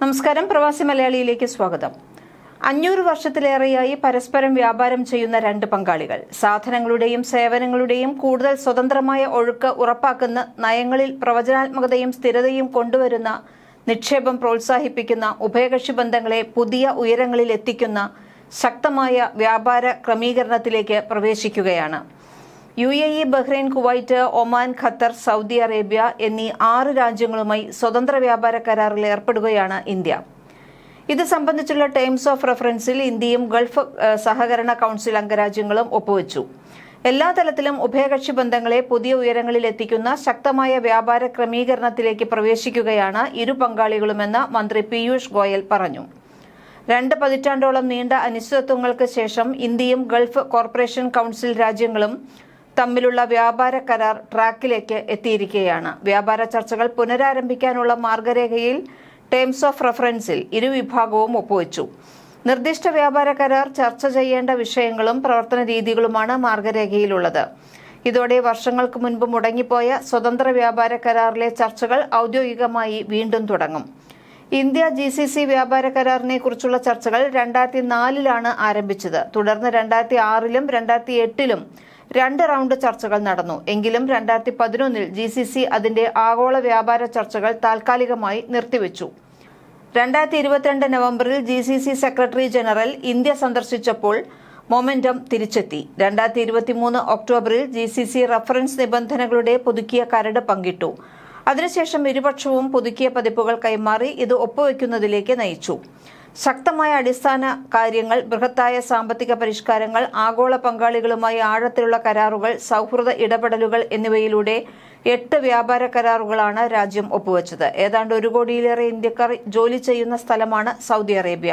നമസ്കാരം. പ്രവാസി മലയാളിയിലേക്ക് സ്വാഗതം. അഞ്ഞൂറ് വർഷത്തിലേറെയായി പരസ്പരം വ്യാപാരം ചെയ്യുന്ന രണ്ട് പങ്കാളികൾ. സാധനങ്ങളുടെയും സേവനങ്ങളുടെയും കൂടുതൽ സ്വതന്ത്രമായ ഒഴുക്ക് ഉറപ്പാക്കുന്ന നയങ്ങളിൽ പ്രവചനാത്മകതയും സ്ഥിരതയും കൊണ്ടുവരുന്ന നിക്ഷേപം പ്രോത്സാഹിപ്പിക്കുന്ന ഉഭയകക്ഷി ബന്ധങ്ങളെ പുതിയ ഉയരങ്ങളിൽ എത്തിക്കുന്ന ശക്തമായ വ്യാപാര ക്രമീകരണത്തിലേക്ക് പ്രവേശിക്കുകയാണ്. U A E Bahrain Kuwait Oman Qatar Saudi Arabia എന്നീ ആറ് രാജ്യങ്ങളുമായി സ്വതന്ത്ര വ്യാപാര കരാറിൽ ഏർപ്പെടുകയാണ് ഇന്ത്യ. ഇത് സംബന്ധിച്ചുള്ള ടേംസ് ഓഫ് റെഫറൻസിൽ ഇന്ത്യയും ഗൾഫ് സഹകരണ കൗൺസിൽ അംഗരാജ്യങ്ങളും ഒപ്പുവച്ചു. എല്ലാ തലത്തിലും ഉഭയകക്ഷി ബന്ധങ്ങളെ പുതിയ ഉയരങ്ങളിൽ എത്തിക്കുന്ന ശക്തമായ വ്യാപാര ക്രമീകരണത്തിലേക്ക് പ്രവേശിക്കുകയാണ് ഇരു പങ്കാളികളുമെന്ന് മന്ത്രി പീയൂഷ് ഗോയൽ പറഞ്ഞു. രണ്ട് പതിറ്റാണ്ടോളം നീണ്ട അനിശ്ചിതത്വങ്ങൾക്ക് ശേഷം ഇന്ത്യയും ഗൾഫ് കോർപ്പറേഷൻ കൗൺസിൽ രാജ്യങ്ങളും തമ്മിലുള്ള വ്യാപാര കരാർ ട്രാക്കിലേക്ക് എത്തിയിരിക്കുകയാണ്. വ്യാപാര ചർച്ചകൾ പുനരാരംഭിക്കാനുള്ള മാർഗരേഖയിൽ ടേംസ് ഓഫ് റഫറൻസിൽ ഇരുവിഭാഗവും ഒപ്പുവച്ചു. നിർദ്ദിഷ്ട വ്യാപാര കരാർ ചർച്ച ചെയ്യേണ്ട വിഷയങ്ങളും പ്രവർത്തന രീതികളുമാണ് മാർഗരേഖയിലുള്ളത്. ഇതോടെ വർഷങ്ങൾക്ക് മുൻപ് മുടങ്ങിപ്പോയ സ്വതന്ത്ര വ്യാപാര കരാറിലെ ചർച്ചകൾ ഔദ്യോഗികമായി വീണ്ടും തുടങ്ങും. ഇന്ത്യ ജി സി സി വ്യാപാര കരാറിനെ കുറിച്ചുള്ള ചർച്ചകൾ രണ്ടായിരത്തി നാലിലാണ് ആരംഭിച്ചത്. തുടർന്ന് രണ്ടായിരത്തി ആറിലും രണ്ടായിരത്തി എട്ടിലും രണ്ട് റൗണ്ട് ചർച്ചകൾ നടന്നു. എങ്കിലും രണ്ടായിരത്തി പതിനൊന്നിൽ ജി സി സി അതിന്റെ ആഗോള വ്യാപാര ചർച്ചകൾ താൽക്കാലികമായി നിർത്തിവെച്ചു. രണ്ടായിരത്തി ഇരുപത്തിരണ്ട് നവംബറിൽ G C C secretary general India സന്ദർശിച്ചപ്പോൾ momentum തിരിച്ചെത്തി. രണ്ടായിരത്തി ഇരുപത്തിമൂന്ന് ഒക്ടോബറിൽ ജി സി സി റഫറൻസ് നിബന്ധനകളുടെ പുതുക്കിയ കരട് പങ്കിട്ടു. അതിനുശേഷം ഇരുപക്ഷവും പുതുക്കിയ പതിപ്പുകൾ കൈമാറി ഇത് ഒപ്പുവെക്കുന്നതിലേക്ക് നയിച്ചു. ശക്തമായ അടിസ്ഥാന കാര്യങ്ങൾ ബൃഹത്തായ സാമ്പത്തിക പരിഷ്കാരങ്ങൾ ആഗോള പങ്കാളികളുമായി ആഴത്തിലുള്ള കരാറുകൾ സൗഹൃദ ഇടപെടലുകൾ എന്നിവയിലൂടെ എട്ട് വ്യാപാര കരാറുകളാണ് രാജ്യം ഒപ്പുവച്ചത്. ഏതാണ്ട് ഒരു കോടിയിലേറെ ഇന്ത്യക്കാർ ജോലി ചെയ്യുന്ന സ്ഥലമാണ് Saudi Arabia.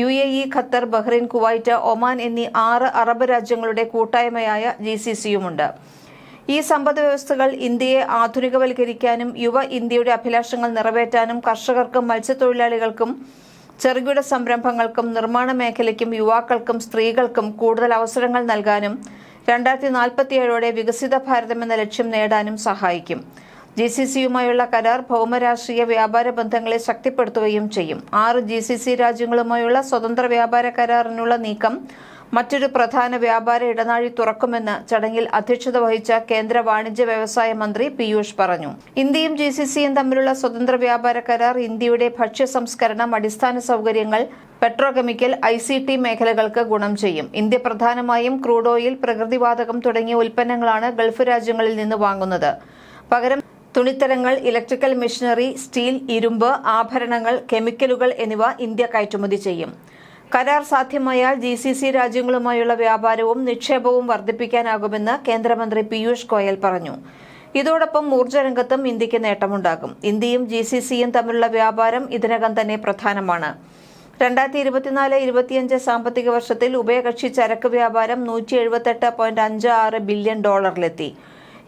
U A E Qatar Bahrain Kuwait Oman എന്നീ ആറ് അറബ് രാജ്യങ്ങളുടെ കൂട്ടായ്മയായ ജി സി സിയുമുണ്ട്. ഈ സമ്പദ് വ്യവസ്ഥകൾ ഇന്ത്യയെ ആധുനികവൽക്കരിക്കാനും യുവ ഇന്ത്യയുടെ അഭിലാഷങ്ങൾ നിറവേറ്റാനും കർഷകർക്കും മത്സ്യത്തൊഴിലാളികൾക്കും ചെറുകിട സംരംഭങ്ങൾക്കും നിർമ്മാണ മേഖലയ്ക്കും യുവാക്കൾക്കും സ്ത്രീകൾക്കും കൂടുതൽ അവസരങ്ങൾ നൽകാനും രണ്ടായിരത്തി നാൽപ്പത്തിയേഴോടെ വികസിത ഭാരതം എന്ന ലക്ഷ്യം നേടാനും സഹായിക്കും. ജി സി സിയുമായുള്ള കരാർ ഭൗമരാഷ്ട്രീയ വ്യാപാര ബന്ധങ്ങളെ ശക്തിപ്പെടുത്തുകയും ചെയ്യും. ആറ് ജി സി സി രാജ്യങ്ങളുമായുള്ള സ്വതന്ത്ര വ്യാപാര കരാറിനുള്ള നീക്കം മറ്റൊരു പ്രധാന വ്യാപാര ഇടനാഴി തുറക്കുമെന്ന് ചടങ്ങിൽ അധ്യക്ഷത വഹിച്ച കേന്ദ്ര വാണിജ്യ വ്യവസായ മന്ത്രി പീയൂഷ് പറഞ്ഞു. ഇന്ത്യയും ജി സി സിയും തമ്മിലുള്ള സ്വതന്ത്ര വ്യാപാര കരാർ ഇന്ത്യയുടെ ഭക്ഷ്യ സംസ്കരണം അടിസ്ഥാന സൗകര്യങ്ങൾ പെട്രോകെമിക്കൽ ഐ സി ടി മേഖലകൾക്ക് ഗുണം ചെയ്യും. ഇന്ത്യ പ്രധാനമായും ക്രൂഡ് ഓയിൽ പ്രകൃതിവാതകം തുടങ്ങിയ ഉൽപ്പന്നങ്ങളാണ് ഗൾഫ് രാജ്യങ്ങളിൽ നിന്ന് വാങ്ങുന്നത്. പകരം തുണിത്തരങ്ങൾ ഇലക്ട്രിക്കൽ മെഷീനറി സ്റ്റീൽ ഇരുമ്പ് ആഭരണങ്ങൾ കെമിക്കലുകൾ എന്നിവ ഇന്ത്യ കയറ്റുമതി ചെയ്യും. കരാർ സാധ്യമായാൽ ജി സി സി രാജ്യങ്ങളുമായുള്ള വ്യാപാരവും നിക്ഷേപവും വർദ്ധിപ്പിക്കാനാകുമെന്ന് കേന്ദ്രമന്ത്രി പീയൂഷ് ഗോയൽ പറഞ്ഞു. ഇതോടൊപ്പം ഊർജരംഗത്തും ഇന്ത്യയ്ക്ക് നേട്ടമുണ്ടാകും. ഇന്ത്യയും ജി സി സിയും തമ്മിലുള്ള വ്യാപാരം ഇതിനകം തന്നെ പ്രധാനമാണ്. രണ്ടായിരത്തി ഇരുപത്തിനാല് ഇരുപത്തിയഞ്ച് സാമ്പത്തിക വർഷത്തിൽ ഉഭയകക്ഷി ചരക്ക് വ്യാപാരം നൂറ്റി എഴുപത്തെട്ട് പോയിന്റ് അഞ്ച് ആറ് ബില്യൺ ഡോളറിലെത്തി.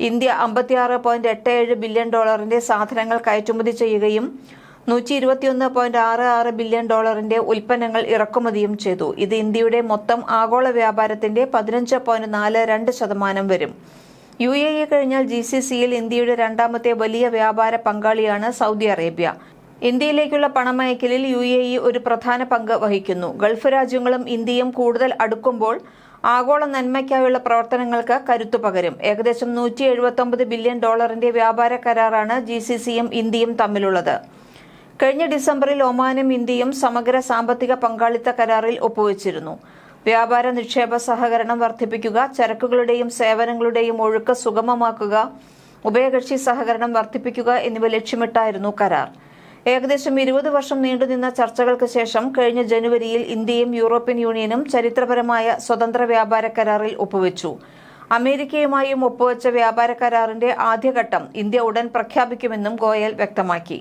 ഇന്ത്യ അമ്പത്തിയാറ് പോയിന്റ് എട്ട് ഏഴ് ബില്യൺ ഡോളറിന്റെ സാധനങ്ങൾ കയറ്റുമതി ചെയ്യുകയും നൂറ്റി ഇരുപത്തിയൊന്ന് പോയിന്റ് ആറ് ആറ് ബില്യൺ ഡോളറിന്റെ ഉൽപ്പന്നങ്ങൾ ഇറക്കുമതിയും ചെയ്തു. ഇത് ഇന്ത്യയുടെ മൊത്തം ആഗോള വ്യാപാരത്തിന്റെ പതിനഞ്ച് പോയിന്റ് നാല് രണ്ട് ശതമാനം വരും. യു എ ഇ കഴിഞ്ഞാൽ ജി സി സിയിൽ ഇന്ത്യയുടെ രണ്ടാമത്തെ വലിയ വ്യാപാര പങ്കാളിയാണ് സൗദി അറേബ്യ. ഇന്ത്യയിലേക്കുള്ള പണമയക്കലിൽ യു എ ഇ ഒരു പ്രധാന പങ്ക് വഹിക്കുന്നു. ഗൾഫ് രാജ്യങ്ങളും ഇന്ത്യയും കൂടുതൽ അടുക്കുമ്പോൾ ആഗോള നന്മയ്ക്കായുള്ള പ്രവർത്തനങ്ങൾക്ക് കരുത്തു പകരും. ഏകദേശം നൂറ്റി എഴുപത്തൊമ്പത് ബില്യൺ ഡോളറിന്റെ വ്യാപാര കരാറാണ് ജി സി സിയും ഇന്ത്യയും തമ്മിലുള്ളത്. കഴിഞ്ഞ ഡിസംബറിൽ ഒമാനും ഇന്ത്യയും സമഗ്ര സാമ്പത്തിക പങ്കാളിത്ത കരാറിൽ ഒപ്പുവച്ചിരുന്നു. വ്യാപാര നിക്ഷേപ സഹകരണം വർദ്ധിപ്പിക്കുക ചരക്കുകളുടെയും സേവനങ്ങളുടെയും ഒഴുക്ക് സുഗമമാക്കുക ഉഭയകക്ഷി സഹകരണം വർദ്ധിപ്പിക്കുക എന്നിവ ലക്ഷ്യമിട്ടായിരുന്നു കരാർ. ഏകദേശം ഇരുപത് വർഷം നീണ്ടുനിന്ന ചർച്ചകൾക്ക് ശേഷം കഴിഞ്ഞ ജനുവരിയിൽ ഇന്ത്യയും യൂറോപ്യൻ യൂണിയനും ചരിത്രപരമായ സ്വതന്ത്ര വ്യാപാര കരാറിൽ ഒപ്പുവെച്ചു. അമേരിക്കയുമായും ഒപ്പുവെച്ച വ്യാപാര കരാറിന്റെ ആദ്യഘട്ടം ഇന്ത്യ ഉടൻ പ്രഖ്യാപിക്കുമെന്നും ഗോയൽ വ്യക്തമാക്കി.